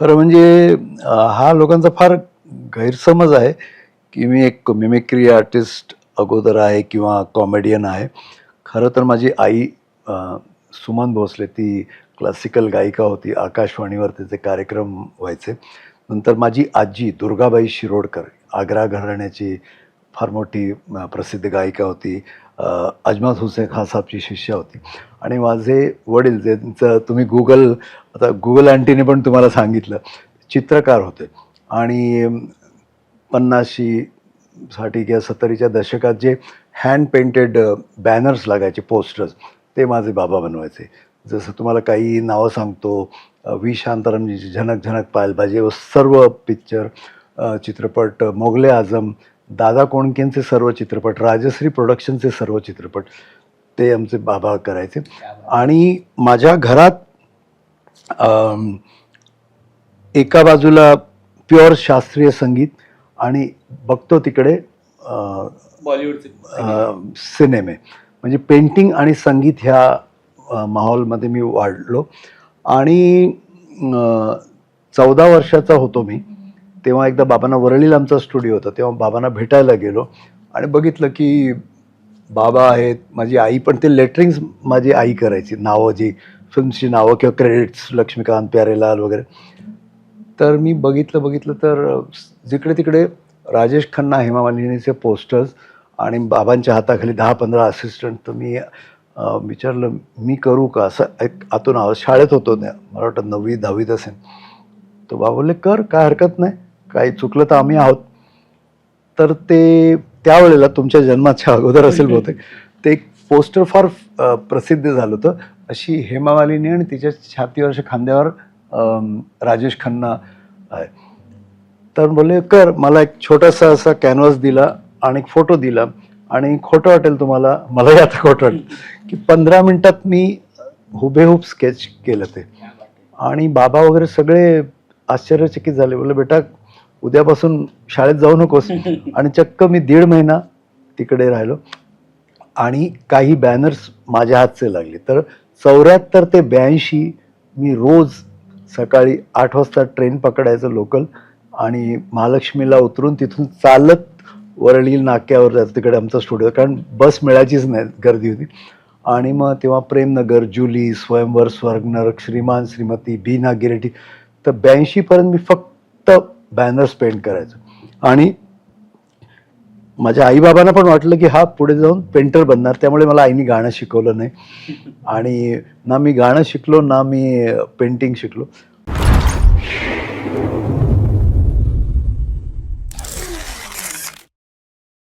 खरं म्हणजे हा लोकांचा फार गैरसमज आहे की मी एक मिमिक्री आर्टिस्ट अगोदर आहे किंवा कॉमेडियन आहे. खरं तर माझी आई सुमन भोसले ती क्लासिकल गायिका होती आकाशवाणीवर तिचे कार्यक्रम व्हायचे. नंतर माझी आजी दुर्गाबाई शिरोडकर आग्रा घराण्याची फार मोठी प्रसिद्ध गायिका होती. अजमत हुसेन खान साहेबची शिष्या होती. आणि माझे वडील ज्यांचं तुम्ही गुगल आता गुगल आंटीने पण तुम्हाला सांगितलं चित्रकार होते. आणि पन्नाशी साठी किंवा सत्तरीच्या दशकात जे हँड पेंटेड बॅनर्स लागायचे पोस्टर्स ते माझे बाबा बनवायचे. जसं तुम्हाला काही नावं सांगतो अ, व्ही. शांतारामजीची झनक झनक पायल पाहिजे व सर्व पिक्चर चित्रपट मोगले आझम दादा कोणकेंचे सर्व चित्रपट राजश्री प्रोडक्शनचे सर्व चित्रपट ते आमचे बाबा करायचे. आणि माझ्या घरात एका बाजूला प्युअर शास्त्रीय संगीत आणि बघतो तिकडे बॉलिवूडचे सिनेमे. म्हणजे पेंटिंग आणि संगीत ह्या माहोलमध्ये मी वाढलो. आणि चौदा वर्षाचा होतो मी. तेव्हा एकदा बाबांना वरळीला आमचा स्टुडिओ होता तेव्हा बाबांना भेटायला गेलो आणि बघितलं की बाबा आहेत माझी आई पण ते लेटरिंग्स माझी आई करायची नावं जी फिल्म्सची नावं किंवा क्रेडिट्स लक्ष्मीकांत प्यारेलाल वगैरे. तर मी बघितलं बघितलं तर जिकडे तिकडे राजेश खन्ना हेमा मालिनीचे पोस्टर्स आणि बाबांच्या हाताखाली दहा पंधरा असिस्टंट तर मी विचारलं मी करू का? असं एक आतून आवाज शाळेत होतो मला वाटतं नववी दहावीत असेल. तर बाबा बोलले कर काय हरकत नाही. काही चुकलं तर आम्ही आहोत. तर ते त्यावेळेला तुमच्या जन्माच्या अगोदर असेल बहुतेक. ते एक पोस्टर फार प्रसिद्ध झालं होतं. अशी हेमा मालिनी आणि तिच्या छातीवर अशा खांद्यावर राजेश खन्ना आहे. तर बोलले कर मला एक छोटासा असा कॅनव्हास दिला आणि एक फोटो दिला आणि खोटं वाटेल तुम्हाला मलाही आता खोटं वाटेल. की पंधरा मिनिटात मी हुबेहूब स्केच केलं ते. आणि बाबा वगैरे सगळे आश्चर्यचकित झाले. बोलले बेटा उद्यापासून शाळेत जाऊ नकोस. आणि चक्क मी दीड महिना तिकडे राहिलो. आणि काही बॅनर्स माझ्या हातचे लागले. तर चौऱ्याहत्तर ते ब्याऐंशी मी रोज सकाळी आठ वाजता ट्रेन पकडायचं लोकल आणि महालक्ष्मीला उतरून तिथून चालत वरळी नाक्यावर जायचं. तिकडे आमचा स्टुडिओ कारण बस मिळायचीच नाही गर्दी होती. आणि मग तेव्हा प्रेमनगर जुली स्वयंवर स्वर्गनरक श्रीमान श्रीमती बीना गिरेटी. तर ब्याऐंशीपर्यंत मी फक्त बॅनर्स पेंट करायचो. आणि माझ्या आईबाबांना पण वाटलं की हा पुढे जाऊन पेंटर बनणार. त्यामुळे मला आईने गाणं शिकवलं नाही. आणि ना मी गाणं शिकलो ना मी पेंटिंग शिकलो.